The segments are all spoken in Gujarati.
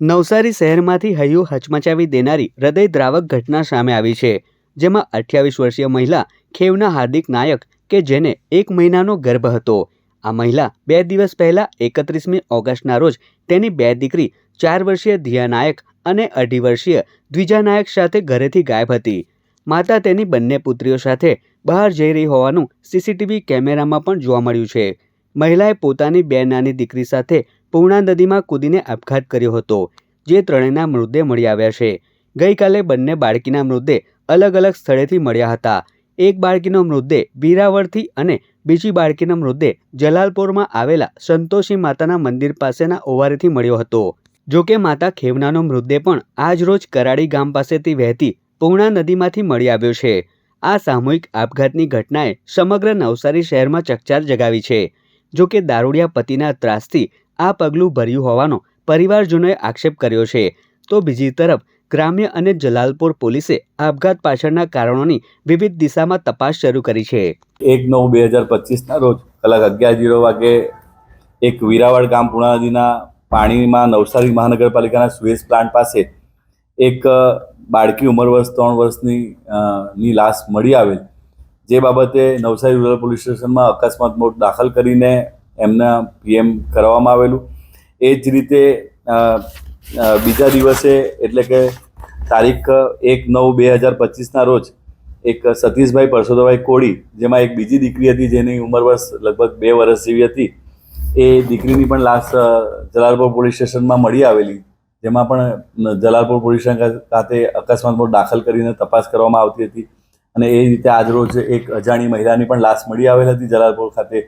નવસારી શહેરમાંથી હૈયું હચમચાવી દેનારી હૃદયદ્રાવક ઘટના સામે આવી છે, જેમાં અઠ્યાવીસ વર્ષીય મહિલા ખેવના હાર્દિક નાયક કે જેને એક મહિનાનો ગર્ભ હતો. આ મહિલા બે દિવસ પહેલા એકત્રીસમી ઓગસ્ટના રોજ તેની બે દીકરી ચાર વર્ષીય ધીયા નાયક અને અઢી વર્ષીય દ્વિજા નાયક સાથે ઘરેથી ગાયબ હતી. માતા તેની બંને પુત્રીઓ સાથે બહાર જઈ રહી હોવાનું સીસીટીવી કેમેરામાં પણ જોવા મળ્યું છે. મહિલાએ પોતાની બે નાની દીકરી સાથે પૂર્ણા નદીમાં કૂદીને આપઘાત કર્યો હતો, જે ત્રણેયના મૃતદેહ મળી આવ્યા છે. ગઈકાલે બંને બાળકીના મૃતદેહ અલગ અલગ સ્થળેથી મળ્યા હતા. એક બાળકીનો મૃતદેહ બીરાવળથી અને બીજી બાળકીનો મૃતદેહ જલાલપુરમાં આવેલા સંતોષી માતાના મંદિર પાસેના ઓવારેથી મળ્યો હતો. જોકે માતા ખેવનાનો મૃતદેહ પણ આજ રોજ કરાડી ગામ પાસેથી વહેતી પૂર્ણા નદીમાંથી મળી આવ્યો છે. આ સામૂહિક આપઘાતની ઘટનાએ સમગ્ર નવસારી શહેરમાં ચકચાર જગાવી છે. જોકે દારૂડિયા પતિના ત્રાસથી આ પગલું ભર્યું હોવાનો પરિવારજનોએ આક્ષેપ કર્યો છે. તો બીજી તરફ, ગ્રામ્ય અને જલાલપુર પોલીસે આપઘાત પાછળના કારણોની વિવિધ દિશામાં તપાસ શરૂ કરી છે. એક નવ બે હજાર પચીસના રોજ કલાક અગિયાર જીરો વાગે એક વીરાવાડ ગામ પૂર્ણા નદીના પાણીમાં નવસારી મહાનગરપાલિકાના સુએઝ પ્લાન્ટ પાસે એક બાળકી ઉંમર વર્ષ ત્રણ વર્ષની ની લાશ મળી આવેલ. જે બાબતે નવસારી રૂરલ પોલીસ સ્ટેશનમાં અકસ્માત મોટ દાખલ કરીને એમના પીએમ કરવામાં આવેલું. એ જ રીતે બીજા દિવસે એટલે કે તારીખ એક નવ બે હજાર પચીસના રોજ એક સતીશભાઈ પરસોદભાઈ કોળી, જેમાં એક બીજી દીકરી હતી જેની ઉંમર વર્ષ લગભગ બે વર્ષ જેવી હતી, એ દીકરીની પણ લાશ જલાલપુર પોલીસ સ્ટેશનમાં મળી આવેલી, જેમાં પણ જલાલપુર પોલીસ સ્ટેશન ખાતે અકસ્માત દાખલ કરીને તપાસ કરવામાં આવતી હતી. અને એ રીતે આજરોજ એક અજાણી મહિલાની પણ લાશ મળી આવેલ હતી જલાલપુર ખાતે.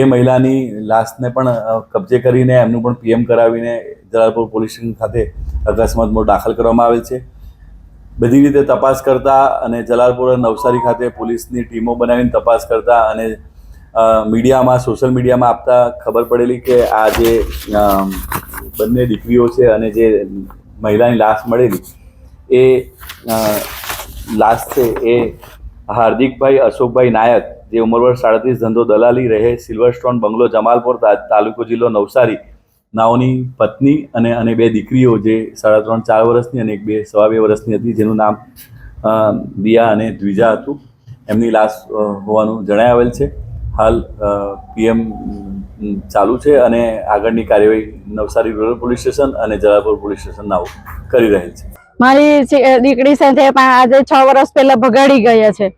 એ મહિલાની લાશને પણ કબજે કરીને એમનું પણ પીએમ કરાવીને જલાલપુર પોલીસ સ્ટેશન ખાતે અકસ્માત દાખલ કરવામાં આવેલ છે. બધી રીતે તપાસ કરતા અને જલાલપુર નવસારી ખાતે પોલીસની ટીમો બનાવીને તપાસ કરતા અને મીડિયામાં, સોશિયલ મીડિયામાં આપતા ખબર પડેલી કે આ જે બંને દીકરીઓ છે અને જે મહિલાની લાશ મળેલી, એ લાશ છે એ હાર્દિકભાઈ, અશોકભાઈ નાયક જે ઉંમર વર્ષ સાડત્રીસ ધંધો દલાલી રહે સિલ્વર સ્ટોન બંગલો, જમાલપુર તાલુકો જિલ્લો, નવસારી, નાઓની પત્ની અને અને બે દીકરીઓ જે સાડા ત્રણ, ચાર વર્ષની અને એક બે સવા બે વર્ષની હતી, જેનું નામ દિયા અને દ્વિજા હતું. એમની લાશ હોવાનું જણાઈ આવેલ છે. હાલ પીએમ ચાલુ છે અને આગળની કાર્યવાહી નવસારી રૂરલ પોલીસ સ્ટેશન અને જલાલપુર પોલીસ સ્ટેશન નાઓ કરી રહેલ છે. મારી દીકરી સાથે પણ આજે છ વર્ષ પહેલા ભગાડી ગયા છે.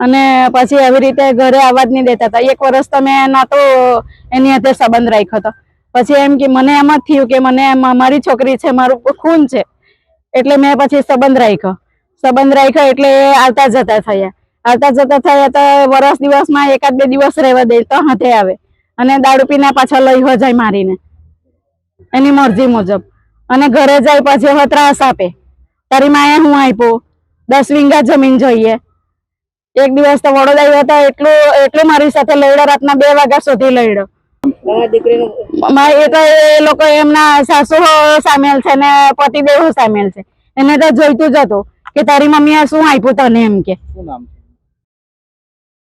અને પછી આવી રીતે ઘરે આવવા નહીં દેતા હતા. એક વર્ષ તો મેં ના તો એની હાથે સંબંધ રાખ્યો હતો. પછી એમ કે મને એમ જ થયું કે મને મારી છોકરી છે, મારું ખૂન છે. એટલે મેં પછી સંબંધ રાખ્યો. સંબંધ રાખ્યો એટલે આવતા જતા થયા. આવતા જતા થયા તો વરસ દિવસમાં એકાદ બે દિવસ રહેવા દે, તો હાથે આવે. અને દારૂ પીને પાછા લઈ હો જાય મારીને. એની મરજી મુજબ. અને ઘરે જાય પછી હવે ત્રાસ આપે. તારી માએ હું આપ્યો? દસ વીંગા જમીન જોઈએ. એક દિવસ તો વડોદરા આવ્યો હતો એટલું એટલું મારી સાથે લડ્યો રાતના બે વાગ્યા સુધી લડ્યો. એ તો એ લોકો એમના સાસુ સામેલ છે ને પતિદેવ સામેલ છે. એને તો જોઈતું જ હતું કે તારી મમ્મીએ શું આપ્યું તને એમ કે. શું નામ